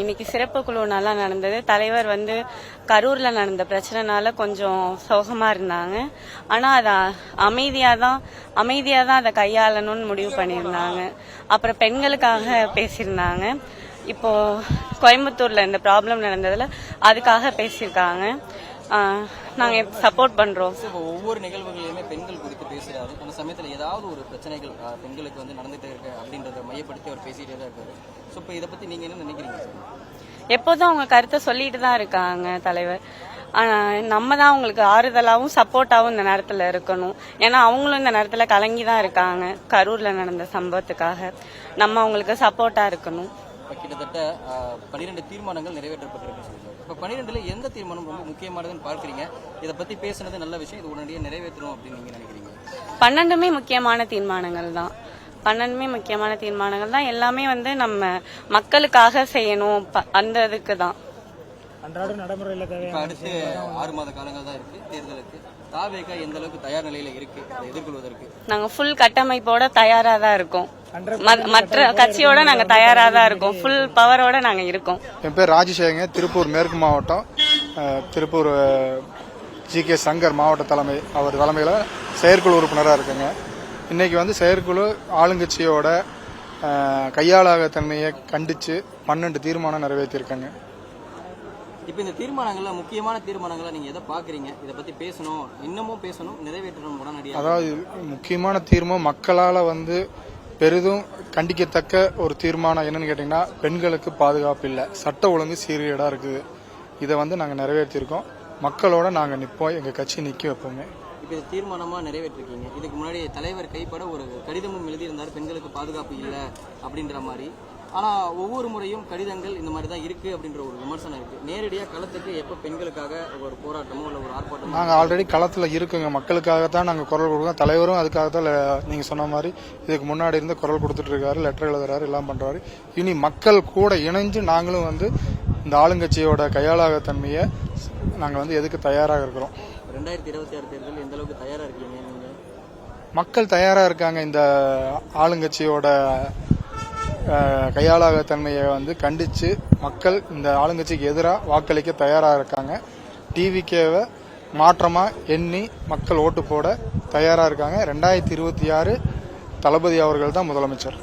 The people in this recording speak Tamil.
இன்னைக்கு சிறப்பு குழு நல்லா நடந்தது. தலைவர் வந்து கரூர்ல நடந்த பிரச்சனைனால கொஞ்சம் சோகமா இருந்தாங்க. ஆனா அத அமைதியாக தான் அமைதியாக தான் அதை கையாளணும்னு முடிவு பண்ணியிருந்தாங்க. அப்புறம் பெண்களுக்காக பேசியிருந்தாங்க. இப்போ கோயம்புத்தூர்ல இந்த ப்ராப்ளம் நடந்ததுல அதுக்காக பேசியிருக்காங்க. நாங்க சப்போர்ட் பண்றோம். ஒவ்வொரு நிகழ்வுகளிலுமே பெண்கள் குறித்து பேசுறாரு. அந்த சமயத்துல ஏதாவது ஒரு பிரச்சனைகள் பெண்களுக்கு வந்து நடந்துட்டு இருக்கு அப்படின்னு மையப்படுத்தி அவர் பேசிட்டே தான் இருக்காரு. ஸோ இப்போ இதை பத்தி நீங்க என்ன நினைக்கிறீங்க? எப்போதும் அவங்க கருத்தை சொல்லிட்டு தான் இருக்காங்க தலைவர். நம்ம தான் அவங்களுக்கு ஆறுதலாவும் சப்போர்ட்டாவும் இந்த நேரத்துல இருக்கணும். ஏன்னா அவங்களும் இந்த நேரத்துல கலங்கி தான் இருக்காங்க கரூர்ல நடந்த சம்பவத்துக்காக. நம்ம அவங்களுக்கு சப்போர்ட்டா இருக்கணும். இப்போ கிட்டத்தட்ட பன்னிரெண்டு தீர்மானங்கள் நிறைவேற்றப்பட்டிருக்கு இப்போ பன்னிரெண்டுல எந்த தீர்மானம் ரொம்ப முக்கியமானதுன்னு பார்க்குறீங்க? இதை பத்தி பேசுனது நல்ல விஷயம் இது உடனடியாக நிறைவேற்றணும் அப்படின்னு நீங்க நினைக்கிறீங்க? பன்னெண்டுமே முக்கியமான தீர்மானங்கள் தான். பன்னெண்டுமே முக்கியமான தீர்மானங்கள் தான். எல்லாமே வந்து நம்ம மக்களுக்காக செய்யணும். ப- அந்த இதுக்கு தான். அன்றாட நடைமுறையில் தேவையான அடுத்து ஆறு மாத காலங்கள் தான் இருக்கு. தேர்தலுக்கு தாவேகா எந்த அளவுக்கு தயார் நிலையில இருக்கு? எதிர்கொள்வதற்கு. நாங்க ஃபுல் கட்டமைப்போட தயாரா தான் இருக்கோம். மற்ற கட்சியோட நாங்க தயாரா தான் இருக்கோம். ஃபுல் பவரோட நாங்க இருக்கோம். என் பேர் ராஜசேகங்க திருப்பூர் மேற்கு மாவட்டம். திருப்பூர் ஜி கே சங்கர் மாவட்ட தலைமை அவர் தலைமையில் செயற்குழு உறுப்பினராக இருக்குங்க. இன்னைக்கு வந்து செயற்குழு ஆளுங்கட்சியோட கையாளாக தன்மையை கண்டித்து பன்னெண்டு தீர்மானம் நிறைவேற்றியிருக்காங்க இப்போ இந்த தீர்மானங்கள்ல முக்கியமான தீர்மானங்களை நீங்க எதை பாக்குறீங்க? இதை பத்தி பேசணும் இன்னமும் பேசணும் நிறைவேற்றணும் உடனடியாக அதாவது முக்கியமான தீர்மானம் மக்களால் வந்து பெரிதும் கண்டிக்கத்தக்க ஒரு தீர்மானம் என்னன்னு கேட்டிங்கன்னா பெண்களுக்கு பாதுகாப்பு இல்லை. சட்ட ஒழுங்கு சீர்கேடாக இருக்குது. இதை வந்து நாங்கள் நிறைவேற்றியிருக்கோம் மக்களோட நாங்கள் நிற்போம் எங்கள் கட்சி நிற்க வைப்போமே இப்போ தீர்மானமாக நிறைவேற்றிருக்கீங்க. இதுக்கு முன்னாடி தலைவர் கைப்பட ஒரு கடிதமும் எழுதியிருந்தார் பெண்களுக்கு பாதுகாப்பு இல்லை அப்படின்ற மாதிரி. ஆனால் ஒவ்வொரு முறையும் கடிதங்கள் இந்த மாதிரி தான் இருக்குது அப்படின்ற ஒரு விமர்சனம் இருக்குது நேரடியாக களத்துக்கு எப்போ பெண்களுக்காக ஒரு போராட்டமோ இல்லை ஒரு ஆர்ப்பாட்டமோ நாங்கள் ஆல்ரெடி களத்தில் இருக்குங்க. மக்களுக்காக தான் நாங்கள் குரல் கொடுக்கோம் தலைவரும் அதுக்காக தான் நீங்கள் சொன்ன மாதிரி இதுக்கு முன்னாடி இருந்து குரல் கொடுத்துட்டு இருக்காரு லெட்டர் எழுதுறாரு எல்லாம் பண்ணுறாரு இனி மக்கள் கூட இணைஞ்சு நாங்களும் வந்து இந்த ஆளுங்கட்சியோட கையாளாக தன்மையை நாங்கள் வந்து எதுக்கு தயாராக இருக்கிறோம்? ரெண்டாயிரத்தி இருபத்தி ஆறு தேர்தல் எந்த அளவுக்கு தயாரா இருக்கீங்க நீங்க? மக்கள் தயாராக இருக்காங்க. இந்த ஆளுங்கட்சியோட கையாளாக தன்மையை வந்து கண்டித்து மக்கள் இந்த ஆளுங்கட்சிக்கு எதிராக வாக்களிக்க தயாராக இருக்காங்க. டிவிகேவை மாற்றமாக எண்ணி மக்கள் ஓட்டு போட தயாராக இருக்காங்க. ரெண்டாயிரத்தி இருபத்தி ஆறு தளபதி அவர்கள் தான் முதலமைச்சர்.